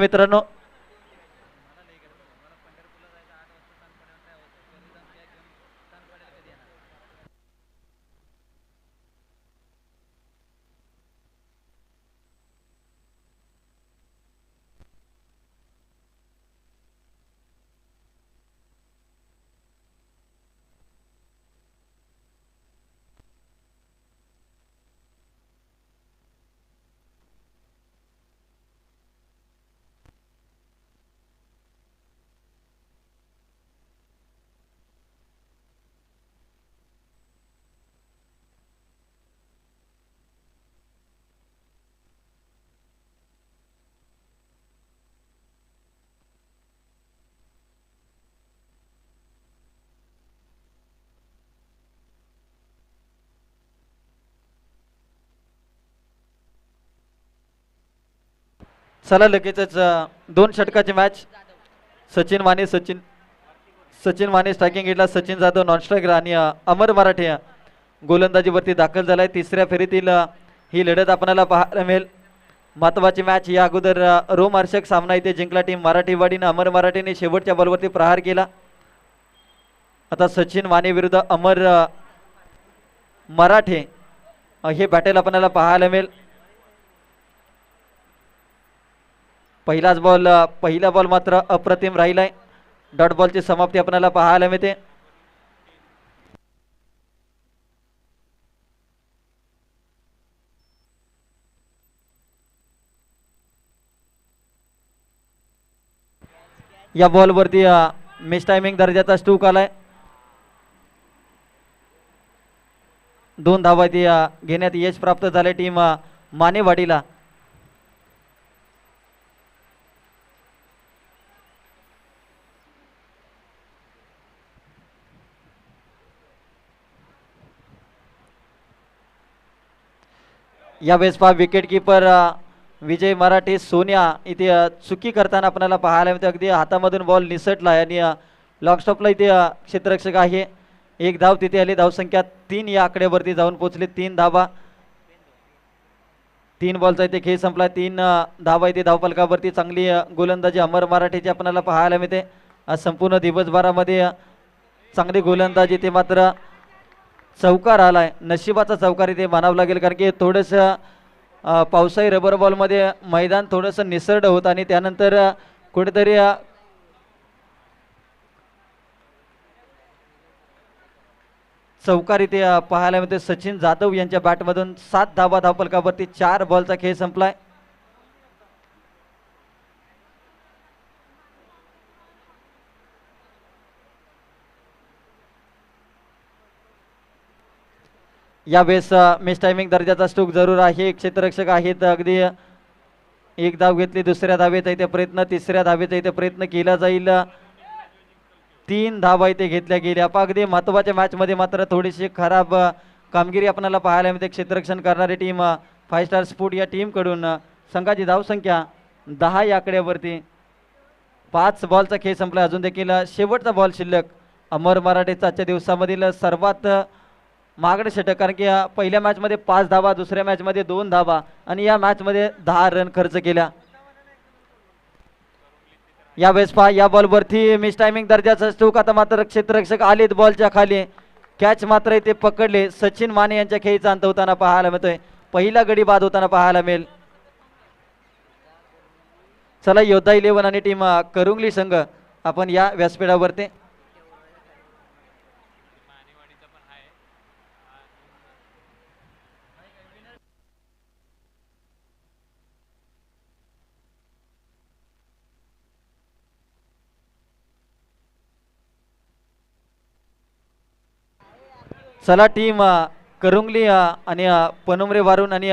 मित्रांनो चला लगेचच दोन षटकाची मॅच सचिन माने सचिन सचिन माने स्ट्रायकिंग घेतला सचिन जाधव नॉन स्ट्रायकर आणि अमर मराठे गोलंदाजीवरती दाखल झालाय. तिसऱ्या फेरीतील ही लढत आपणाला पाहायला मिळेल. महत्वाची मॅच या अगोदर रोमार्षक सामना इथे जिंकला टीम मराठीवाडीनं अमर मराठेने शेवटच्या बॉलवरती प्रहार केला. आता सचिन माने विरुद्ध अमर मराठे हे बॅटल आपल्याला पाहायला मिळेल. पहिलाच बॉल पहिला बॉल मात्र अप्रतिम राहिलाय. डॉट बॉलची समाप्ती आपल्याला पाहायला मिळते. या बॉलवरती मिस टायमिंग दर्जाचा स्टूक आलाय. दोन धावा ती घेण्यात यश प्राप्त झाले टीम मानेवाडीला. यावेळेस पहा विकेट किपर विजय मराठे सोन्या इथे चुकी करताना आपल्याला पाहायला मिळते. अगदी हातामधून बॉल निसटला आणि लॉकस्टॉपला इथे क्षेत्ररक्षक आहे. एक धाव तिथे आली. धावसंख्या तीन या आकड्यावरती जाऊन पोचली तीन धावा. तीन बॉलचा इथे खेळ संपला. तीन धावा इथे धावफलकावरती चांगली गोलंदाजी अमर मराठीची आपल्याला पाहायला मिळते. संपूर्ण दिवसभरामध्ये चांगली गोलंदाजी. ते मात्र चौकार आला आहे नशिबाचा चौकार इथे म्हणावं लागेल कारण की थोडंसं पावसाळी रबर बॉलमध्ये मैदान थोडंसं निसरडं होतं आणि त्यानंतर कुठेतरी चौकार इथे पाहायला मिळते सचिन जाधव यांच्या बॅटमधून सात धावा धावपलकावरती चार बॉलचा खेळ संपलाय. यावेळेस मिस टायमिंग दर्जाचा स्टूक जरूर आहे. क्षेत्ररक्षक आहेत अगदी एक धाव घेतली दुसऱ्या धावेचा इथे प्रयत्न तिसऱ्या धावेचा इथे प्रयत्न केला जाईल. तीन धावा इथे घेतल्या गेल्या. आपण अगदी महत्त्वाच्या मॅचमध्ये मात्र थोडीशी खराब कामगिरी आपल्याला पाहायला मिळते. क्षेत्ररक्षण करणारी टीम फाय स्टार स्पोर्ट या टीमकडून संघाची धावसंख्या दहा या आकड्यावरती. पाच बॉलचा खेळ संपला. अजून देखील शेवटचा बॉल शिल्लक. अमर मराठेचा आजच्या दिवसामधील सर्वात महागडे षटक कारण की पहिल्या मॅचमध्ये पाच धावा दुसऱ्या मॅचमध्ये दोन धावा आणि या मॅचमध्ये दहा रन खर्च केल्या यावेळेस पहा या बॉलवरती मिस टायमिंग दर्जाचा स्टोक आता मात्र क्षेत्ररक्षक आलेत बॉलच्या खाली. कॅच मात्र इथे पकडले. सचिन माने यांच्या खेळीचा अंत होताना पाहायला मिळतोय. पहिला गडी बाद होताना पाहायला मिळेल. चला योद्धा इलेव्हन आणि टीम करुंगली संघ आपण या व्यासपीठावरती चला टीम करुंगली आणि पनुमरे वारून आणि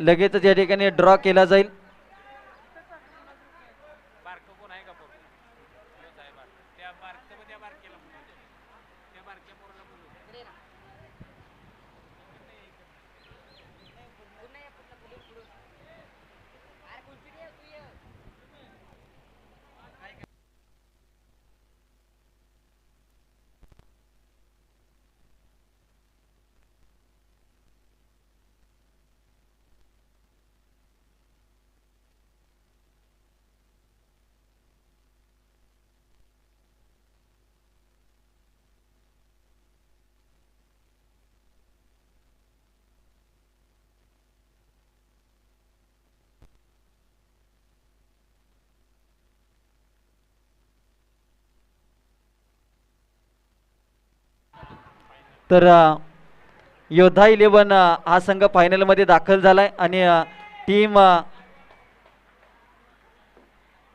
लगेचच या ठिकाणी ड्रॉ केला जाईल. तर योद्धा इलेवन हा संघ फायनलमध्ये दाखल झाला आहे आणि टीम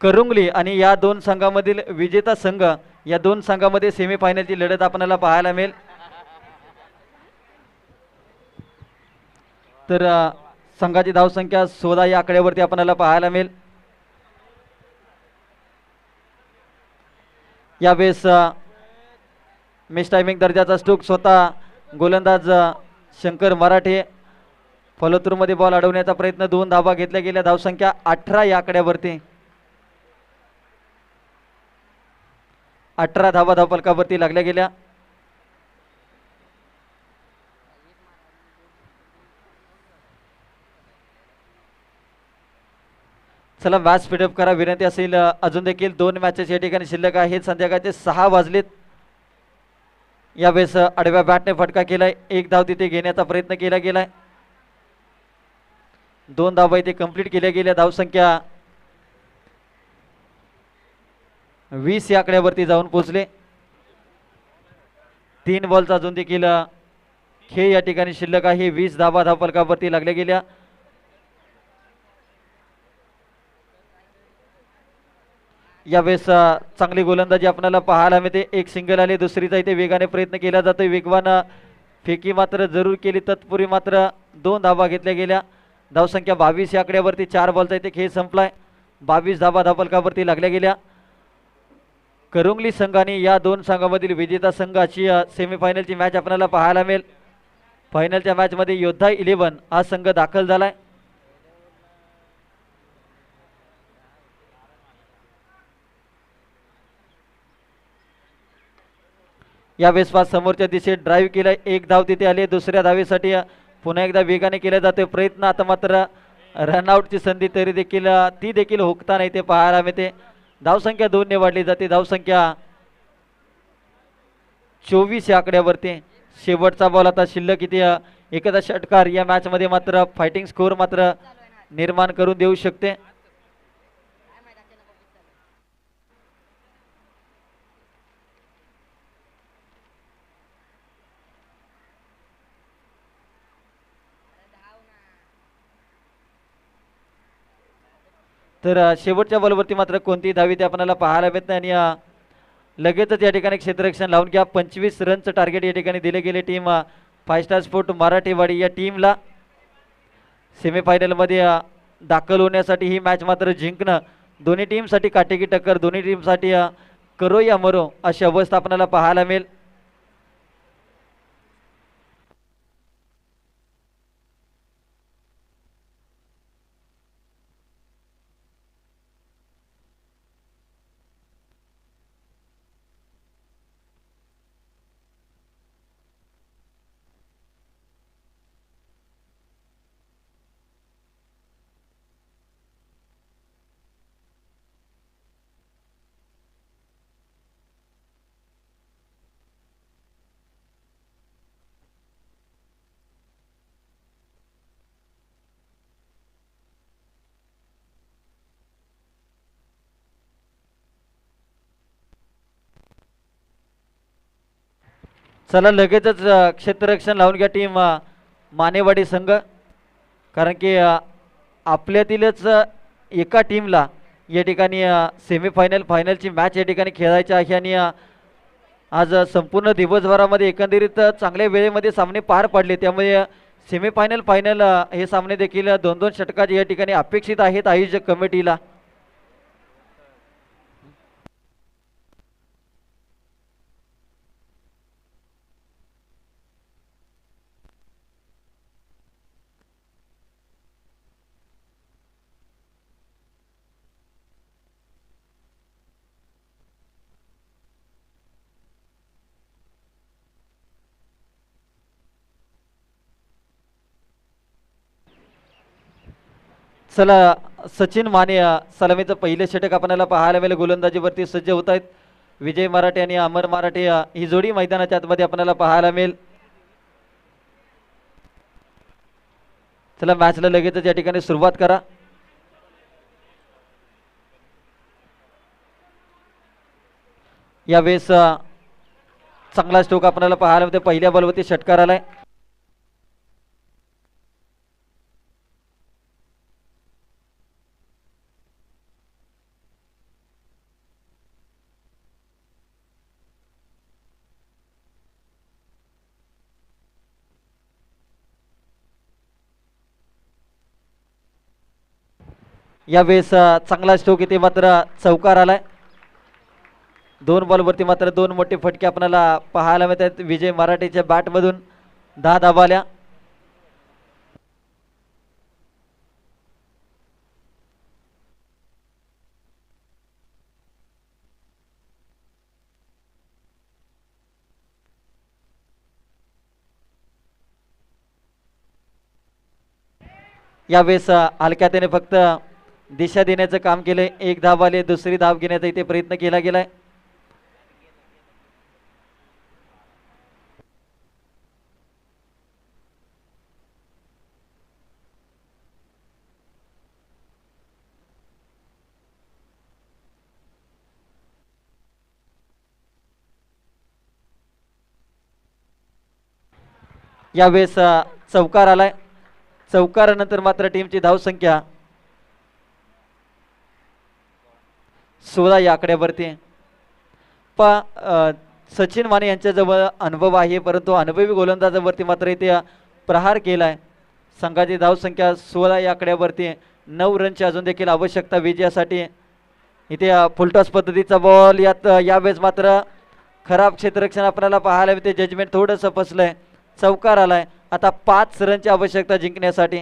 करुंगली आणि या दोन संघामधील विजेता संघ या दोन संघामध्ये सेमीफायनलची लढत आपल्याला पाहायला मिळेल. तर संघाची धावसंख्या सोळा या आकड्यावरती आपल्याला पाहायला मिळेल. यावेळेस मिस टायमिंग दर्जाचा स्टूक स्वतः गोलंदाज शंकर मराठे. फलोत्रूमध्ये बॉल अडवण्याचा प्रयत्न दोन धावा घेतल्या गेल्या. धावसंख्या अठरा या आकड्यावरती. अठरा धावा धावपलकावरती लागल्या गेल्या. चला मॅच स्पीडअप करा. विनंती असेल अजून देखील दोन मॅचेस या ठिकाणी शिल्लक आहेत. संध्याकाळचे सहा वाजलेत. यावेळेस वेळेस आडव्या बॅटने फटका केलाय. एक धाव तिथे घेण्याचा प्रयत्न केला गेलाय. दोन धावा इथे कंप्लीट केल्या गेल्या. धावसंख्या वीस या आकड्यावरती जाऊन पोहोचले. तीन बॉलचा अजून देखील खेळ या ठिकाणी शिल्लक आहे. वीस धावा धावपलकावरती लागल्या गेल्या. यावेळेस चांगली गोलंदाजी आपल्याला पाहायला मिळते. एक सिंगल आले दुसरीचा इथे वेगाने प्रयत्न केला जातोय. वेगवान फेकी मात्र जरूर केली. तत्पूर्वी मात्र दोन धाबा घेतल्या गेल्या. धावसंख्या बावीस या आकड्यावरती चार बॉलचा इथे खेळ संपलाय. बावीस धाबा धापलकावरती लागल्या गेल्या. करुंगली संघाने या दोन संघामधील विजेता संघाची सेमीफायनलची मॅच आपल्याला पाहायला मिळेल. फायनलच्या मॅचमध्ये योद्धा इलेव्हन हा संघ दाखल झालाय. या वेळेस समोरच्या दिशेत ड्राईव्ह केला. एक धाव तिथे आली. दुसऱ्या धावेसाठी पुन्हा एकदा वेगाने केला जातोय प्रयत्न. आता मात्र रनआउटची संधी तरी देखील ती देखील हुकताना ते पाहायला मिळते. धावसंख्या दोनने वाढली जाते. धावसंख्या चोवीस या आकड्यावरती. शेवटचा बॉल आता शिल्लक इथे एखादा षटकार. या मॅचमध्ये मात्र फायटिंग स्कोर मात्र निर्माण करून देऊ शकते. तर शेवटच्या बॉलवरती मात्र कोणतीही धावी ते आपल्याला पाहायला मिळत नाही आणि लगेचच या ठिकाणी क्षेत्ररक्षण लावून घ्या. पंचवीस रनचं टार्गेट या ठिकाणी दिले गेले टीम फाय स्टार स्पोर्ट मराठीवाडी या टीमला सेमीफायनलमध्ये दाखल होण्यासाठी ही मॅच मात्र जिंकणं. दोन्ही टीमसाठी काटेकी टक्कर दोन्ही टीमसाठी करो या मरो अशी अवस्था आपल्याला पाहायला मिळेल. चला लगेचच क्षेत्ररक्षण लावून घ्या टीम मानेवाडी संघ. कारण की आपल्यातीलच एका टीमला या ठिकाणी सेमीफायनल फायनलची मॅच या ठिकाणी खेळायची आहे आणि आज संपूर्ण दिवसभरामध्ये एकंदरीत चांगल्या वेळेमध्ये सामने पार पडले. त्यामुळे सेमीफायनल फायनल हे सामने देखील दोन दोन षटकाचे या ठिकाणी अपेक्षित आहेत आयोजक कमिटीला. चला सचिन माने सलामीचं पहिलं षटक आपल्याला पाहायला मिळेल. गोलंदाजीवरती सज्ज होत आहेत विजय मराठे आणि अमर मराठे. ही जोडी मैदानाच्या आतमध्ये आपल्याला पाहायला मिळेल. चला मॅचला लगेचच या ठिकाणी सुरुवात करा. यावेळेस चांगला स्ट्रोक आपल्याला पाहायला मिळते पहिल्या बॉलवरती षटकार आलाय यावेळेस चांगला स्ट्रोक इथे मात्र चौकार आलाय. दोन बॉलवरती मात्र दोन मोठे फटके आपल्याला पाहायला मिळतात. विजय मराठेच्या बॅटमधून दहा दाबाल्या यावेळेस अ, हलक्या त्याने फक्त दिशा देण्याचं काम केलंय. एक धाव आले दुसरी धाव घेण्याचा इथे प्रयत्न केला गेलाय. यावेळेस चौकार आलाय. चौकारानंतर मात्र टीमची धावसंख्या सोळा या आकड्यावरती. पा सचिन माने यांच्याजवळ अनुभव आहे परंतु अनुभवी गोलंदाजावरती मात्र इथे प्रहार केला आहे संघाची धावसंख्या सोळा या आकड्यावरती नऊ रनची अजून देखील आवश्यकता विजयासाठी. इथे फुलटॉस पद्धतीचा बॉल यात यावेळेस मात्र खराब क्षेत्ररक्षण आपल्याला पाहायला मिळते. जजमेंट थोडंसं फसलंय चौकार आलाय. आता पाच रनची आवश्यकता जिंकण्यासाठी.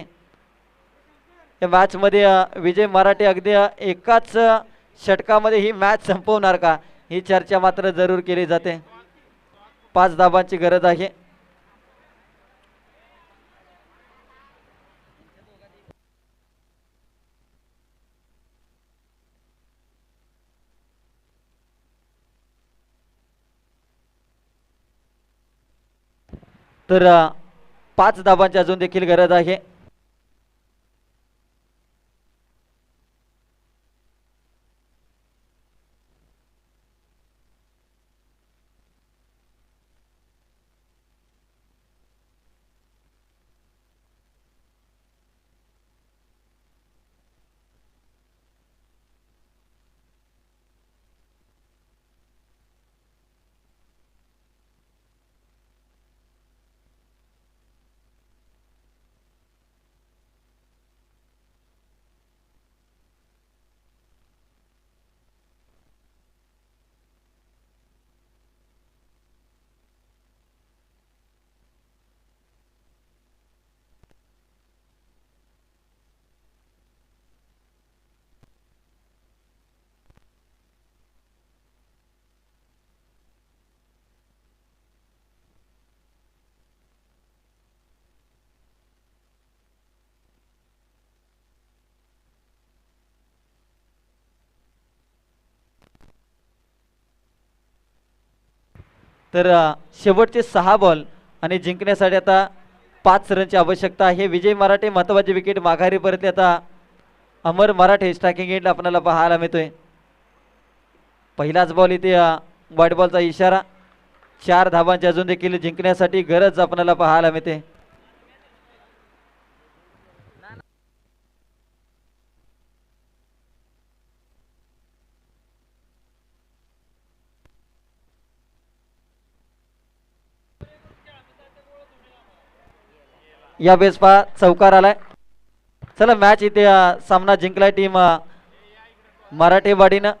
या मॅचमध्ये विजय मराठे अगदी एकाच षटकामध्ये ही मॅच संपवणार का? ही चर्चा मात्र जरूर केली जाते. पाच धाबांची गरज आहे. तर पाच धाबांची अजून देखील गरज आहे. तर शेवटचे सहा बॉल आणि जिंकण्यासाठी आता पाच रनची आवश्यकता आहे. विजय मराठे महत्वाची विकेट माघारी परतली. आता अमर मराठे स्ट्रायकिंग एंड आपल्याला पाहायला मिळतोय. पहिलाच बॉल इथे वाईट बॉलचा इशारा. चार धावांची अजून देखील जिंकण्यासाठी गरज आपल्याला पाहायला मिळते. या बेसपा चौकार आलाय. चला मॅच इथे सामना जिंकलाय टीम मराठेवाडीनं.